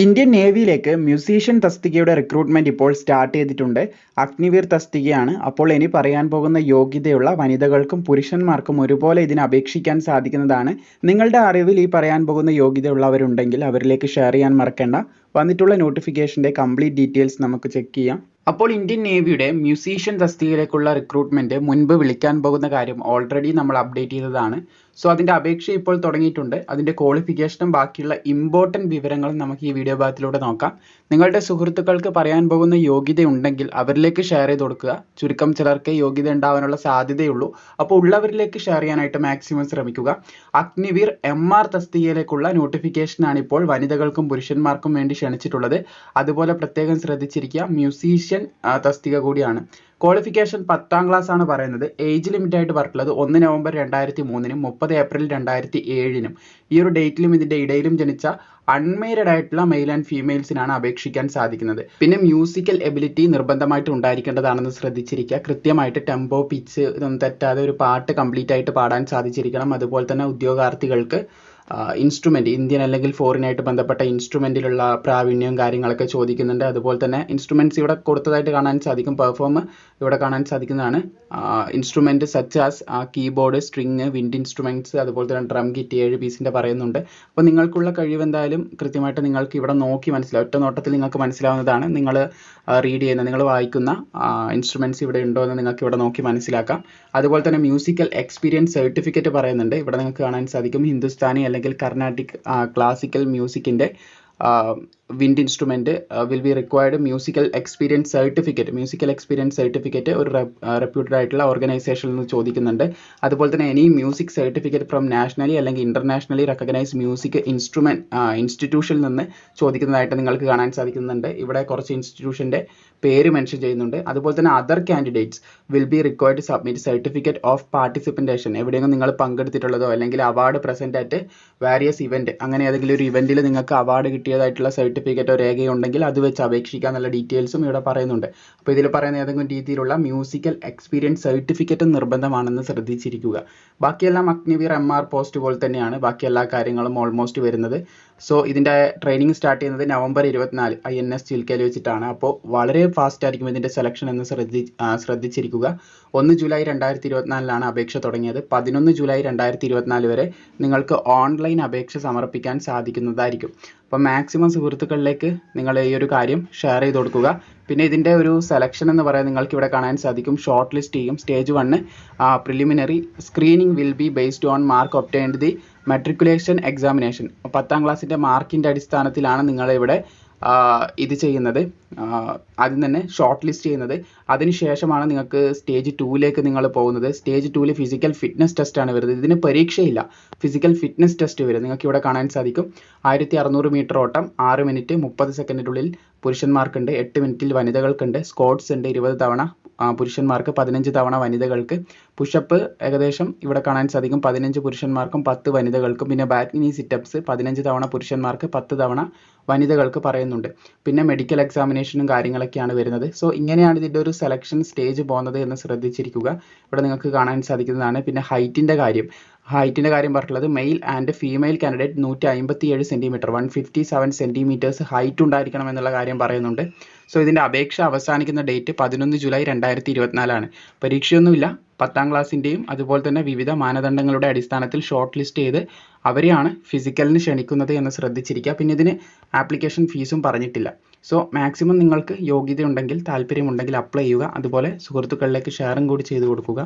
Indian നേവിയിലേക്ക് musician തസ്തികയുടെ recruitment ഇപ്പോൾ സ്റ്റാർട്ട് ചെയ്തിട്ടുണ്ട്. അഗ്നിവീർ തസ്തികയാണ്. അപ്പോൾ ഇനി പറയാൻ പോകുന്ന യോഗ്യതയുള്ള വനിതകൾക്കും പുരുഷന്മാർക്കും ഒരുപോലെ ഇതിനെ അപേക്ഷിക്കാൻ സാധിക്കുന്നതാണ്. നിങ്ങളുടെ അറിവിൽ ഈ പറയാൻ പോകുന്ന യോഗ്യതയുള്ളവരുണ്ടെങ്കിൽ അവരിലേക്ക് ഷെയർ ചെയ്യാൻ മറക്കേണ്ട. വന്നിട്ടുള്ള നോട്ടിഫിക്കേഷന്റെ കംപ്ലീറ്റ് ഡീറ്റെയിൽസ് നമുക്ക് ചെക്ക് ചെയ്യാം. അപ്പോൾ ഇന്ത്യൻ നേവിയുടെ മ്യൂസീഷ്യൻ തസ്തികയിലേക്കുള്ള റിക്രൂട്ട്മെന്റ് മുൻപ് വിളിക്കാൻ പോകുന്ന കാര്യം ഓൾറെഡി നമ്മൾ അപ്ഡേറ്റ് ചെയ്തതാണ്. സോ അതിന്റെ അപേക്ഷ ഇപ്പോൾ തുടങ്ങിയിട്ടുണ്ട്. അതിന്റെ ക്വാളിഫിക്കേഷനും ബാക്കിയുള്ള ഇമ്പോർട്ടന്റ് വിവരങ്ങളും നമുക്ക് ഈ വീഡിയോ ഭാഗത്തിലൂടെ നോക്കാം. നിങ്ങളുടെ സുഹൃത്തുക്കൾക്ക് പറയാൻ പോകുന്ന യോഗ്യത ഉണ്ടെങ്കിൽ അവരിലേക്ക് ഷെയർ ചെയ്ത് കൊടുക്കുക. ചുരുക്കം ചിലർക്ക് യോഗ്യത ഉണ്ടാവാനുള്ള സാധ്യതയുള്ളൂ. അപ്പോൾ ഉള്ളവരിലേക്ക് ഷെയർ ചെയ്യാനായിട്ട് മാക്സിമം ശ്രമിക്കുക. അഗ്നിവീർ എം ആർ തസ്തികയിലേക്കുള്ള നോട്ടിഫിക്കേഷനാണ് ഇപ്പോൾ വനിതകൾക്കും പുരുഷന്മാർക്കും വേണ്ടി ക്ഷണിച്ചിട്ടുള്ളത്. അതുപോലെ പ്രത്യേകം ശ്രദ്ധിച്ചിരിക്കുക മ്യൂസീഷ്യൻ തസ്തിക കൂടിയാണ്. ക്വാളിഫിക്കേഷൻ പത്താം ക്ലാസ് ആണ് പറയുന്നത്. ഏജ് ലിമിറ്റ് ആയിട്ട് പറഞ്ഞിട്ടുള്ളത് ഒന്ന് നവംബർ രണ്ടായിരത്തി മൂന്നിനും മുപ്പത് ഏപ്രിൽ രണ്ടായിരത്തി ഏഴിനും ഈ ഒരു ഡേറ്റിലും ഇതിന്റെ ഇടയിലും ജനിച്ച അൺമേരിഡ് ആയിട്ടുള്ള മെയിൽ ആൻഡ് ഫീമെയിൽസിനാണ് അപേക്ഷിക്കാൻ സാധിക്കുന്നത്. പിന്നെ മ്യൂസിക്കൽ എബിലിറ്റി നിർബന്ധമായിട്ട് ഉണ്ടായിരിക്കേണ്ടതാണെന്ന് ശ്രദ്ധിച്ചിരിക്കുക. കൃത്യമായിട്ട് ടെമ്പോ പിച്ച് ഇതൊന്നും തെറ്റാതെ ഒരു പാട്ട് കംപ്ലീറ്റ് ആയിട്ട് പാടാൻ സാധിച്ചിരിക്കണം. അതുപോലെ തന്നെ ഉദ്യോഗാർത്ഥികൾക്ക് ഇൻസ്ട്രുമെന്റ് ഇന്ത്യൻ അല്ലെങ്കിൽ ഫോറിൻ ആയിട്ട് ബന്ധപ്പെട്ട ഇൻസ്ട്രുമെന്റിലുള്ള പ്രാവീണ്യവും കാര്യങ്ങളൊക്കെ ചോദിക്കുന്നുണ്ട്. അതുപോലെ തന്നെ ഇൻസ്ട്രുമെന്റ്സ് ഇവിടെ കൊടുത്തതായിട്ട് കാണാൻ സാധിക്കും. പെർഫോം ഇവിടെ കാണാൻ സാധിക്കുന്നതാണ്. Instrument such as keyboard string wind instruments അതുപോലെ തന്നെ ഡ്രം കിറ്റ് ഏഴ് പീസിന്റെ പറയുന്നുണ്ട്. അപ്പോൾ നിങ്ങൾക്കുള്ള കഴിവ് എന്തായാലും കൃത്യമായിട്ട് നിങ്ങൾക്ക് ഇവിടെ നോക്കി മനസ്സിലാവും. ഒറ്റ നോട്ടത്തിൽ നിങ്ങൾക്ക് മനസ്സിലാവുന്നതാണ്. നിങ്ങൾ റീഡ് ചെയ്യുന്ന നിങ്ങൾ വായിക്കുന്ന ഇൻസ്ട്രുമെന്റ്സ് ഇവിടെ ഉണ്ടോ എന്ന് നിങ്ങൾക്ക് ഇവിടെ നോക്കി മനസ്സിലാക്കാം. അതുപോലെ തന്നെ മ്യൂസിക്കൽ എക്സ്പീരിയൻസ് സർട്ടിഫിക്കറ്റ് പറയുന്നുണ്ട്. ഇവിടെ നിങ്ങൾക്ക് കാണാൻ സാധിക്കും. ഹിന്ദുസ്ഥാനി അല്ലെങ്കിൽ Carnatic classical മ്യൂസിക്കിന്റെ wind instrument will be required musical experience certificate musical experience certificate ഒരു റെപ്യൂട്ടഡ് ആയിട്ടുള്ള ഓർഗനൈസേഷനിൽ നിന്ന് ചോദിക്കുന്നുണ്ട്. അതുപോലെ തന്നെ any music certificate from nationally അല്ലെങ്കിൽ ഇന്റർനാഷണലി റെക്കഗ്നൈസ് മ്യൂസിക് ഇൻസ്ട്രുമെന്റ് ഇൻസ്റ്റിറ്റ്യൂഷനിൽ നിന്ന് ചോദിക്കുന്നതായിട്ട് നിങ്ങൾക്ക് കാണാൻ സാധിക്കുന്നുണ്ട്. ഇവിടെ കുറച്ച് ഇൻസ്റ്റിറ്റ്യൂഷന്റെ പേര് മെൻഷൻ ചെയ്യുന്നുണ്ട്. അതുപോലെ തന്നെ other candidates will be required submit certificate of participation എവിടെയെങ്കിലും നിങ്ങൾ പങ്കെടുത്തിട്ടുള്ളതോ അല്ലെങ്കിൽ award present at various event അങ്ങനെ ഏതെങ്കിലും ഒരു ഇവന്റിൽ നിങ്ങൾക്ക് അവാർഡ് കിട്ടിയതായിട്ടുള്ള സർട്ടിഫിക്കറ്റോ രേഖയോ ഉണ്ടെങ്കിൽ അത് വെച്ച് അപേക്ഷിക്കാൻ എന്നുള്ള ഡീറ്റെയിൽസും ഇവിടെ പറയുന്നുണ്ട്. അപ്പോൾ ഇതിൽ പറയുന്ന ഏതെങ്കിലും രീതിയിലുള്ള മ്യൂസിക്കൽ എക്സ്പീരിയൻസ് സർട്ടിഫിക്കറ്റ് നിർബന്ധമാണെന്ന് ശ്രദ്ധിച്ചിരിക്കുക. ബാക്കിയെല്ലാം അഗ്നിവീർ എം ആർ പോസ്റ്റ് പോലെ തന്നെയാണ്. ബാക്കി എല്ലാ കാര്യങ്ങളും ഓൾമോസ്റ്റ് വരുന്നത്. സോ ഇതിന്റെ ട്രെയിനിങ് സ്റ്റാർട്ട് ചെയ്യുന്നത് നവംബർ ഇരുപത്തിനാല് ഐ എൻ എസ് ചിൽക്കയിൽ വെച്ചിട്ടാണ്. അപ്പോൾ വളരെ ഫാസ്റ്റ് ആയിരിക്കും ഇതിന്റെ സെലക്ഷൻ എന്ന് ശ്രദ്ധി ശ്രദ്ധിച്ചിരിക്കുക. ഒന്ന് ജൂലൈ രണ്ടായിരത്തി ഇരുപത്തിനാലിലാണ് അപേക്ഷ തുടങ്ങിയത്. പതിനൊന്ന് ജൂലൈ രണ്ടായിരത്തി ഇരുപത്തിനാല് വരെ നിങ്ങൾക്ക് ഓൺലൈൻ അപേക്ഷ സമർപ്പിക്കാൻ സാധിക്കുന്നതായിരിക്കും. അപ്പോൾ മാക്സിമം സുഹൃത്തുക്കളിലേക്ക് നിങ്ങൾ ഈ ഒരു കാര്യം ഷെയർ ചെയ്ത് കൊടുക്കുക. പിന്നെ ഇതിന്റെ ഒരു സെലക്ഷൻ എന്ന് പറയാൻ നിങ്ങൾക്ക് ഇവിടെ കാണാൻ സാധിക്കും. ഷോർട്ട് ലിസ്റ്റ് ചെയ്യും stage one preliminary screening will be based on mark obtained the matriculation examination പത്താം ക്ലാസ്സിന്റെ മാർക്കിന്റെ അടിസ്ഥാനത്തിലാണ് നിങ്ങളിവിടെ ഇത് ചെയ്യുന്നത്. ആദ്യം തന്നെ ഷോർട്ട് ലിസ്റ്റ് ചെയ്യുന്നത് അതിനുശേഷമാണ് നിങ്ങൾക്ക് സ്റ്റേജ് ടൂവിലേക്ക് നിങ്ങൾ പോകുന്നത്. സ്റ്റേജ് ടൂവിൽ ഫിസിക്കൽ ഫിറ്റ്നസ് ടെസ്റ്റ് ആണ് വരുന്നത്. ഇതിന് പരീക്ഷയില്ല. ഫിസിക്കൽ ഫിറ്റ്നസ് ടെസ്റ്റ് വരും. നിങ്ങൾക്ക് ഇവിടെ കാണാൻ സാധിക്കും. ആയിരത്തി അറുന്നൂറ് മീറ്റർ ഓട്ടം ആറ് മിനിറ്റ് മുപ്പത് സെക്കൻഡിനുള്ളിൽ പുരുഷന്മാർക്കുണ്ട് എട്ട് മിനിറ്റിൽ വനിതകൾക്കുണ്ട് സ്കോട്ട്സ് ഉണ്ട് ഇരുപത് തവണ പുരുഷന്മാർക്ക് പതിനഞ്ച് തവണ വനിതകൾക്ക്. പുഷപ്പ് ഏകദേശം ഇവിടെ കാണാൻ സാധിക്കും. പതിനഞ്ച് പുരുഷന്മാർക്കും പത്ത് വനിതകൾക്കും. പിന്നെ ബാറ്റ്നി സിറ്റപ്സ് പതിനഞ്ച് തവണ പുരുഷന്മാർക്ക് പത്ത് തവണ വനിതകൾക്ക് പറയുന്നുണ്ട്. പിന്നെ മെഡിക്കൽ എക്സാമിനേഷനും കാര്യങ്ങളൊക്കെയാണ് വരുന്നത്. സോ ഇങ്ങനെയാണ് ഇതിന്റെ ഒരു സെലക്ഷൻ സ്റ്റേജ് പോകുന്നത് എന്ന് ശ്രദ്ധിച്ചിരിക്കുക. ഇവിടെ നിങ്ങൾക്ക് കാണാൻ സാധിക്കുന്നതാണ്. പിന്നെ ഹൈറ്റിന്റെ കാര്യം. ഹൈറ്റിന്റെ കാര്യം പറഞ്ഞിട്ടുള്ളത് മെയിൽ ആൻഡ് ഫീമെയിൽ കാൻഡിഡേറ്റ് നൂറ്റി അമ്പത്തി ഏഴ് centimetre one fifty seven centimetres height ഉണ്ടായിരിക്കണം എന്നുള്ള കാര്യം പറയുന്നുണ്ട്. സോ ഇതിന്റെ അപേക്ഷ അവസാനിക്കുന്ന ഡേറ്റ് പതിനൊന്ന് ജൂലൈ രണ്ടായിരത്തി ഇരുപത്തിനാലാണ്. പരീക്ഷയൊന്നുമില്ല. പത്താം ക്ലാസ്സിന്റെയും അതുപോലെ തന്നെ വിവിധ മാനദണ്ഡങ്ങളുടെ അടിസ്ഥാനത്തിൽ ഷോർട്ട് ലിസ്റ്റ് ചെയ്ത് അവരെയാണ് ഫിസിക്കലിന് ക്ഷണിക്കുന്നത് എന്ന് ശ്രദ്ധിച്ചിരിക്കുക. പിന്നെ ഇതിന് ആപ്ലിക്കേഷൻ ഫീസും പറഞ്ഞിട്ടില്ല. സോ മാക്സിമം നിങ്ങൾക്ക് യോഗ്യതയുണ്ടെങ്കിൽ താല്പര്യമുണ്ടെങ്കിൽ അപ്ലൈ ചെയ്യുക. അതുപോലെ സുഹൃത്തുക്കളിലേക്ക് ഷെയറും കൂടി ചെയ്തു കൊടുക്കുക.